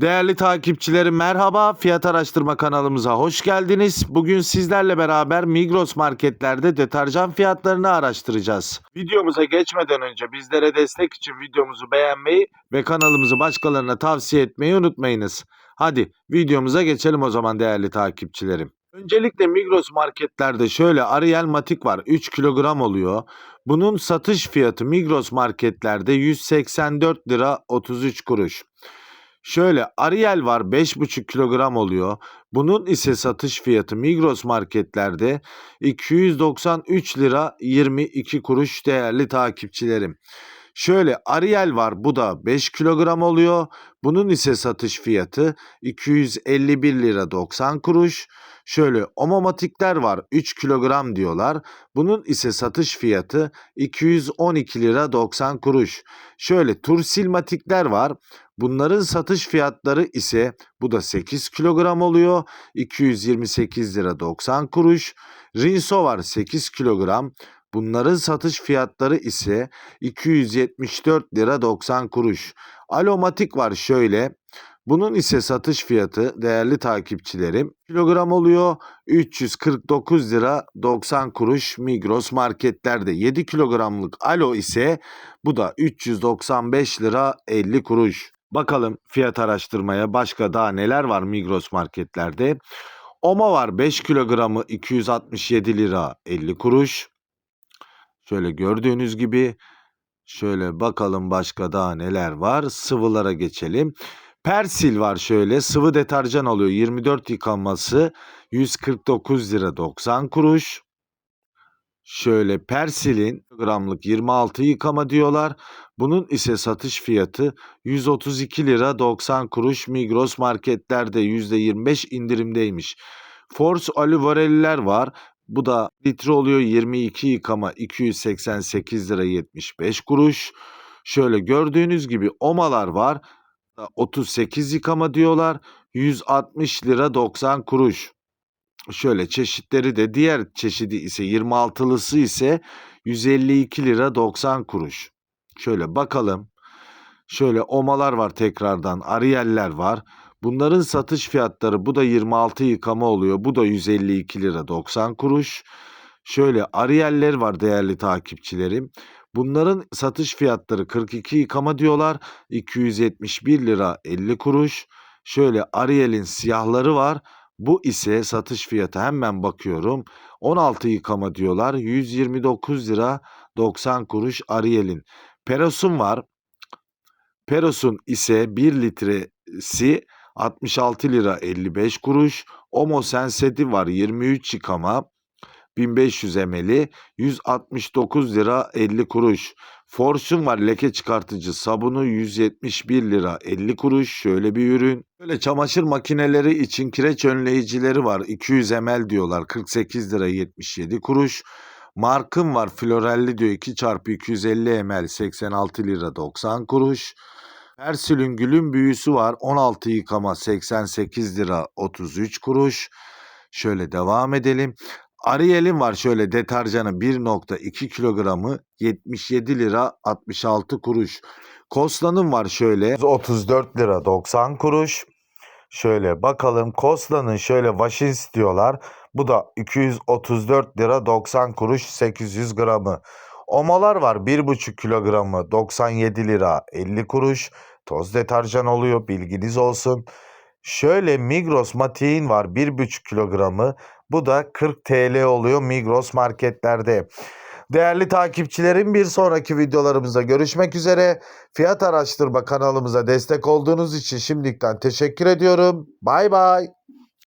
Değerli takipçilerim merhaba. Fiyat araştırma kanalımıza hoş geldiniz. Bugün sizlerle beraber Migros marketlerde deterjan fiyatlarını araştıracağız. Videomuza geçmeden önce bizlere destek için videomuzu beğenmeyi ve kanalımızı başkalarına tavsiye etmeyi unutmayınız. Hadi videomuza geçelim o zaman değerli takipçilerim. Öncelikle Migros marketlerde şöyle Ariel Matik var 3 kilogram oluyor. Bunun satış fiyatı Migros marketlerde 184 lira 33 kuruş. Şöyle Ariel var 5,5 kilogram oluyor. Bunun ise satış fiyatı Migros marketlerde 293 lira 22 kuruş değerli takipçilerim. Şöyle Ariel var bu da 5 kilogram oluyor. Bunun ise satış fiyatı 251 lira 90 kuruş. Şöyle Omomatikler var 3 kilogram diyorlar. Bunun ise satış fiyatı 212 lira 90 kuruş. Şöyle Tursilmatikler var. Bunların satış fiyatları ise bu da 8 kilogram oluyor. 228 lira 90 kuruş. Rinso var 8 kilogram. Bunların satış fiyatları ise 274 lira 90 kuruş. Alomatik var şöyle. Bunun ise satış fiyatı değerli takipçilerim kilogram oluyor 349 lira 90 kuruş Migros marketlerde 7 kilogramlık alo ise bu da 395 lira 50 kuruş. Bakalım fiyat araştırmaya başka daha neler var Migros marketlerde. Oma var 5 kilogramı 267 lira 50 kuruş. Şöyle gördüğünüz gibi şöyle bakalım başka daha neler var. Sıvılara geçelim. Persil var şöyle sıvı deterjan alıyor 24 yıkanması 149 lira 90 kuruş. Şöyle Persil'in gramlık 26 yıkama diyorlar. Bunun ise satış fiyatı 132 lira 90 kuruş Migros marketlerde %25 indirimdeymiş. Force Olivareliler var. Bu da litre oluyor 22 yıkama 288 lira 75 kuruş. Şöyle gördüğünüz gibi omalar var. 38 yıkama diyorlar. 160 lira 90 kuruş. Şöyle çeşitleri de diğer çeşidi ise 26'lısı ise 152 lira 90 kuruş. Şöyle bakalım. Şöyle omalar var tekrardan. Ariyeller var. Bunların satış fiyatları bu da 26 yıkama oluyor. Bu da 152 lira 90 kuruş. Şöyle Ariyeller var değerli takipçilerim. Bunların satış fiyatları 42 yıkama diyorlar. 271 lira 50 kuruş. Şöyle Ariel'in siyahları var. Bu ise satış fiyatı hemen bakıyorum. 16 yıkama diyorlar. 129 lira 90 kuruş Ariel'in. Peros'un var. Peros'un ise 1 litresi 66 lira 55 kuruş. Omo Sensitive var 23 yıkama. 1500 ml'i 169 lira 50 kuruş. Fortune var leke çıkartıcı sabunu 171 lira 50 kuruş. Şöyle bir ürün. Böyle çamaşır makineleri için kireç önleyicileri var 200 ml diyorlar 48 lira 77 kuruş. Markın var florelli diyor 2 çarpı 250 ml 86 lira 90 kuruş. Persil'in gülün büyüsü var 16 yıkama 88 lira 33 kuruş. Şöyle devam edelim. Ariel'in var şöyle deterjanı 1.2 kilogramı 77 lira 66 kuruş. Kosla'nın var şöyle 34 lira 90 kuruş. Şöyle bakalım Kosla'nın şöyle Washins diyorlar. Bu da 234 lira 90 kuruş 800 gramı. Omalar var 1,5 kilogramı 97 lira 50 kuruş. Toz deterjan oluyor bilginiz olsun. Şöyle Migros Matik'in var 1,5 kilogramı. Bu da 40 TL oluyor Migros marketlerde. Değerli takipçilerim bir sonraki videolarımızda görüşmek üzere. Fiyat araştırma kanalımıza destek olduğunuz için şimdilikten teşekkür ediyorum. Bay bay.